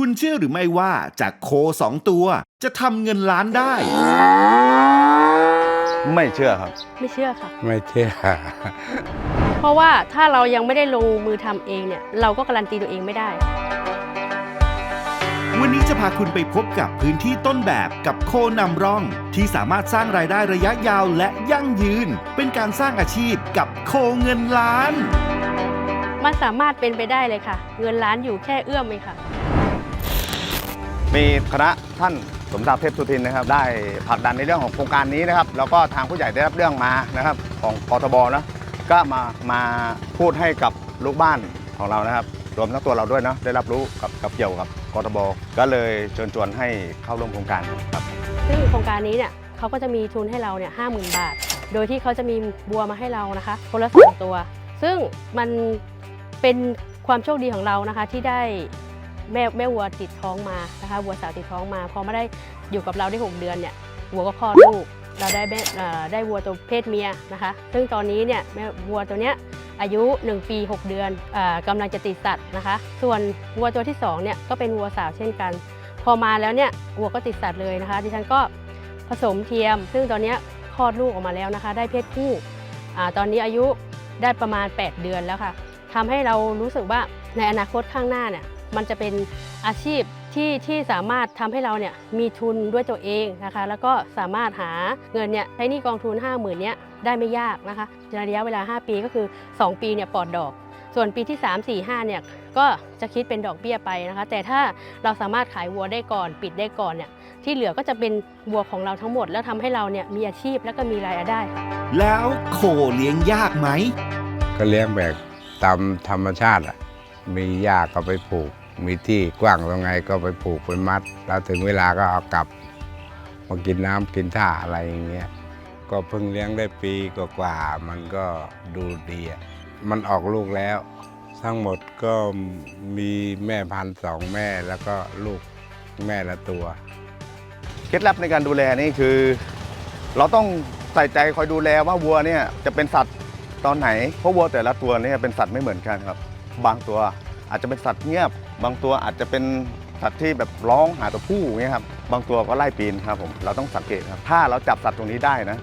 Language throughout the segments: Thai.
คุณเชื่อหรือไม่ว่าจากโคสองตัวจะทำเงินล้านได้ ไม่เชื่อครับ ไม่เชื่อค่ะ ไม่เชื่อ เพราะว่าถ้าเรายังไม่ได้ลงมือทำเองเนี่ย เราก็การันตีตัวเองไม่ได้ วันนี้จะพาคุณไปพบกับพื้นที่ต้นแบบกับโคนำร่อง ที่สามารถสร้างรายได้ระยะยาวและยั่งยืน เป็นการสร้างอาชีพกับโคเงินล้าน มันสามารถเป็นไปได้เลยค่ะ เงินล้านอยู่แค่เอื้อมเองค่ะ มีคณะท่านสมศักดิ์เทพสุทินนะครับ ได้ผลักดันในเรื่องของโครงการนี้นะครับ แล้วก็ทางผู้ใหญ่ได้รับเรื่องมานะครับ ของกทบนะก็มามาพูดให้กับลูกบ้านของเรานะครับ รวมทั้งตัวเราด้วยเนาะได้รับรู้กับกับเกี่ยวกับกทบก็เลยเชิญชวนให้เข้าร่วมโครงการครับซึ่งโครงการนี้เนี่ยเขาก็จะมีทุนให้เราเนี่ยห้าหมื่นบาท โดยที่เขาจะมีบัวมาให้เรานะคะคนละสองตัว ซึ่งมันเป็นความโชคดีของเรานะคะที่ได้ แม่แม่วัวติดท้องมานะคะวัวสาวติดท้องมาพอมาได้อยู่กับเราได้ 6 เดือนเนี่ยวัวก็คลอดลูกเราได้แม่ได้วัวตัวเพศเมียนะคะ ซึ่งตอนนี้เนี่ยแม่วัวตัวเนี้ยอายุ 1 ปี 6 เดือนอกำลังจะติดสัตว์นะคะ ส่วนวัวตัวที่2เนี่ยก็เป็นวัวสาวเช่นกัน พอมาแล้วเนี่ยวัวก็ติดสัตว์เลยนะคะ ดิฉันก็ผสมเทียม ซึ่งตอนนี้คลอดลูกออกมาแล้วนะคะ ได้เพศผู้อ่ตอนนี้อายุได้ประมาณ 8 เดือนแล้วค่ะทำให้เรารู้สึกว่าในอนาคตข้างหน้าเนี่ย มันจะเป็นอาชีพที่ที่สามารถทำให้เราเนี่ยมีทุนด้วยตัวเองนะคะ แล้วก็สามารถหาเงินเนี่ยใช้หนี้กองทุน 5 0,000เนี้ยได้ไม่ยากนะคะในระยะเวลา 5 ปีก็คือ 2 ปีเนี่ยปลอดดอก ส่วนปีที่ 3 4 5เนี่ยก็จะคิดเป็นดอกเบี้ยไปนะคะ แต่ถ้าเราสามารถขายวัวได้ก่อน ปิดได้ก่อนเนี่ยที่เหลือก็จะเป็นวัวของเราทั้งหมด แล้วทำให้เราเนี่ยมีอาชีพแล้วก็มีรายได้ค่ะแล้วโคเลี้ยงยากไหมก็เลี้ยงแบบตามธรรมชาติอะ มีหญ้าก็ไปปลูก มีที่กว้างตรงไงก็ไปปลูกเป็นมัด แล้วถึงเวลาก็เอากลับมากินน้ำกินท่าอะไรอย่างเงี้ยก็เพิ่งเลี้ยงได้ปีกว่าๆมันก็ดูดีอะมันออกลูกแล้ว ทั้งหมดก็มีแม่พันสองแม่แล้วก็ลูกแม่ละตัว เคล็ดลับในการดูแลนี่คือ เราต้องใส่ใจคอยดูแลว่าวัวเนี่ยจะเป็นสัตว์ตอนไหนเพราะวัวแต่ละตัวเนี่ยเป็นสัตว์ไม่เหมือนกันครับ บางตัวอาจจะเป็นสัตว์เงียบ บางตัวอาจจะเป็นสัตว์ที่แบบร้องหาตัวผู้เงี้ยครับบางตัวก็ไล่ปีนครับผมเราต้องสังเกตครับถ้าเราจับสัตว์ตรงนี้ได้นะ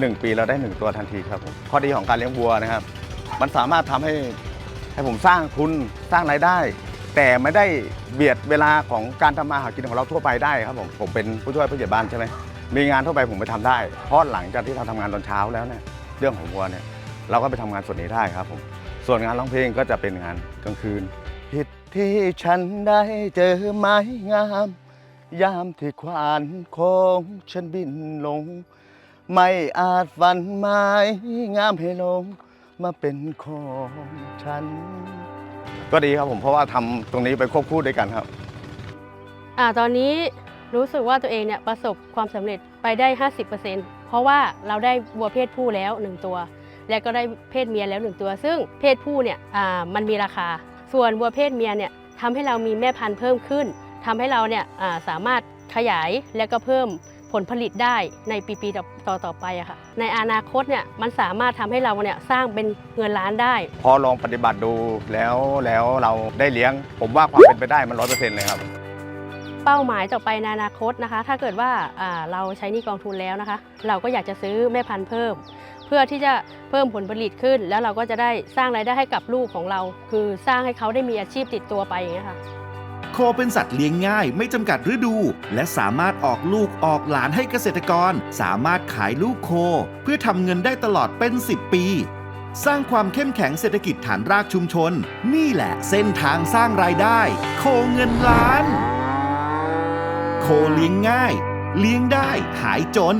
หนึ่งปีเราได้หนึ่งตัวทันทีครับผมข้อดีของการเลี้ยงวัวนะครับ มันสามารถทำให้ให้ผมสร้างทุนสร้างรายได้ แต่ไม่ได้เบียดเวลาของการทำมาหากินของเราทั่วไปได้ครับผมผมเป็นผู้ช่วยผู้ใหญ่บ้านใช่ไหมมีงานทั่วไปผมไปทำได้ เพราะหลังจากที่เราทำงานตอนเช้าแล้วเนี่ยเรื่องของวัวเนี่ยเราก็ไปทำงานส่วนนี้ได้ครับผม ส่วนงานร้องเพลงก็จะเป็นงานกลางคืน ผิดที่ฉันได้เจอไม้งาม ยามที่ควานของฉันบินลง ไม่อาจฝันไม้งามให้ลง มาเป็นของฉัน ก็ดีครับผมเพราะว่าทำตรงนี้ไปควบคู่ด้วยกันครับ อ่าตอนนี้รู้สึกว่าตัวเองเนี่ยประสบความสำเร็จไปได้ 50%เพราะว่าเราได้วัวเพศผู้แล้ว 1 ตัว และก็ได้เพศเมียแล้ว1ตัว ซึ่งเพศผู้เนี่ยมันมีราคา ส่วนวัวเพศเมียเนี่ยทำให้เรามีแม่พันธุ์เพิ่มขึ้นทำให้เราเนี่ยาสามารถขยายและก็เพิ่มผลผลิตได้ในปีๆต่อต่อต่อไปอะค่ะ ในอนาคตเนี่ยมันสามารถทำให้เราเนี่ยสร้างเป็นเงินล้านได้ พอลองปฏิบัติดูแล้วแล้วเราได้เลี้ยง ผมว่าความเป็นไปได้มันร้อยเปอร์เซ็นต์เลยครับ เป้าหมายต่อไปในอนาคตนะคะ ถ้าเกิดว่าเราใช้นี้กองทุนแล้วนะคะ เราก็อยากจะซื้อแม่พันธุ์เพิ่ม เพื่อที่จะเพิ่มผลผลิตขึ้น แล้วเราก็จะได้สร้างรายได้ให้กับลูกของเรา คือสร้างให้เขาได้มีอาชีพติดตัวไปอย่างเงี้ยค่ะโคเป็นสัตว์เลี้ยงง่ายไม่จำกัดฤดู และสามารถออกลูกออกหลานให้เกษตรกร สามารถขายลูกโค เพื่อทำเงินได้ตลอดเป็น 10 ปี สร้างความเข้มแข็งเศรษฐกิจฐานรากชุมชน นี่แหละเส้นทางสร้างรายได้ โคเงินล้าน โคเลี้ยงง่าย เลี้ยงได้หายจน